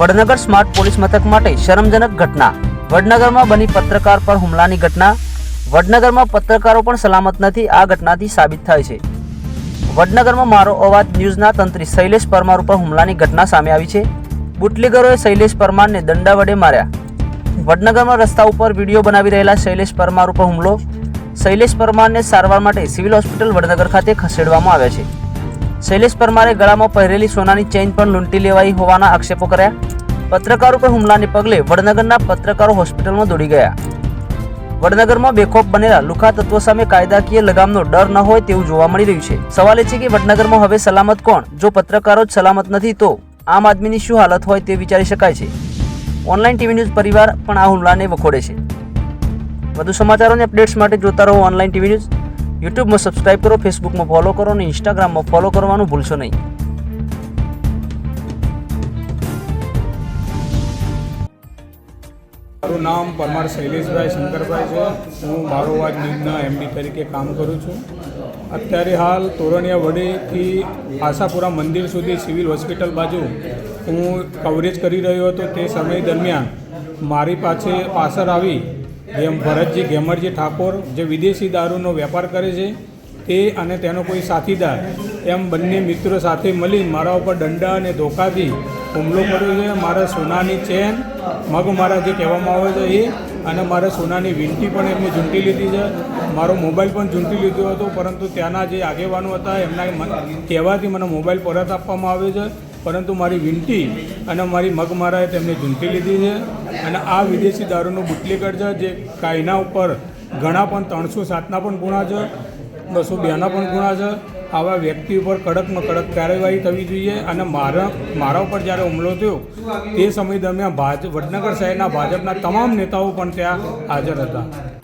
Vadnagar smart police મથક માટે શરમજનક ઘટના. વડનગરમાં બની પત્રકાર પર હુમલાની ઘટના. વડનગરમાં પત્રકારો પણ સલામત નથી, આ ઘટનાથી સાબિત થાય છે. વડનગરમાં મારો અવાજ ન્યૂઝના તંત્રી શૈલેષ પરમાર ઉપર હુમલાની ઘટના સામે આવી છે. બુટલેગરોએ શૈલેષ પરમારને દંડા વડે માર્યા. વડનગરમાં રસ્તા ઉપર વીડિયો બનાવી રહેલા શૈલેષ પરમાર ઉપર હુમલો. શૈલેષ પરમારને સારવાર માટે સિવિલ હોસ્પિટલ વડનગર ખાતે ખસેડવામાં આવ્યા છે. શૈલેષ પરમારે ગળામાં પહેરેલી સોનાની ચેઇન પણ લૂંટી લેવાઈ હોવાના આક્ષેપો કર્યા. પત્રકારો પર હુમલાને પગલે વડનગરના પત્રકારો હોસ્પિટલમાં દોડી ગયા. વડનગરમાં બેખોફ બનેલા લુખા તત્વો સામે કાયદાકીય લગામનો ડર ન હોય તેવું જોવા મળી રહ્યું છે. સવાલ એ છે કે વડનગરમાં હવે સલામત કોણ? જો પત્રકારો જ સલામત નથી, તો આમ આદમીની શું હાલત હોય તે વિચારી શકાય છે. ઓનલાઈન ટીવી ન્યૂઝ પરિવાર પણ આ હુમલાને વખોડે છે. વધુ સમાચારો અને અપડેટ્સ માટે જોતા રહો ઓનલાઈન ટીવી ન્યૂઝ. યુટ્યુબમાં સબસ્ક્રાઇબ કરો ફેસબુકમાં ફોલો કરો અને ઇન્સ્ટાગ્રામમાં ફોલો કરવાનું ભૂલશો નહીં. મારું નામ પરમાર શૈલેષભાઈ શંકરભાઈ છે. હું મારો વાજ ન્યૂઝના એમડી તરીકે કામ કરું છું. અત્યારે હાલ તોરણિયા વડેથી આશાપુરા મંદિર સુધી સિવિલ હોસ્પિટલ બાજુ હું કવરેજ કરી રહ્યો હતો તે સમય દરમિયાન મારી પાસે પાછળ આવી જેમ ભરતજી ઘેમરજી ઠાકોર જે વિદેશી દારૂનો વેપાર કરે છે, તે અને તેનો કોઈ સાથીદાર, એમ બંને મિત્રો સાથે મળી મારા ઉપર દંડા અને ધોકાથી હુમલો કર્યો છે. મારા સોનાની ચેન, મગ મારા જે કહેવામાં આવે છે એ, અને મારા સોનાની વીંટી પણ એમને ઝૂંટી લીધી છે. મારો મોબાઈલ પણ ઝૂંટી લીધો હતો, પરંતુ ત્યાંના જે આગેવાનો હતા, એમના કહેવાથી મને મોબાઈલ પરત આપવામાં આવ્યો છે. પરંતુ મારી વીંટી અને મારી મગ મારાએ તેમને ઝૂંટી લીધી છે. અને આ વિદેશી દારૂનું બુટલીકર છે, જે કાયના ઉપર ઘણા પણ ત્રણસો સાતના પણ ગુણા છે, બસો બેના પણ ગુણા છે. આવા વ્યક્તિ ઉપર કડકમાં કડક કાર્યવાહી થવી જોઈએ અને મારા મારા ઉપર જ્યારે હુમલો થયો, તે સમય દરમિયાન ભાજપ વડનગર શહેરના ભાજપના તમામ નેતાઓ પણ ત્યાં હાજર હતા.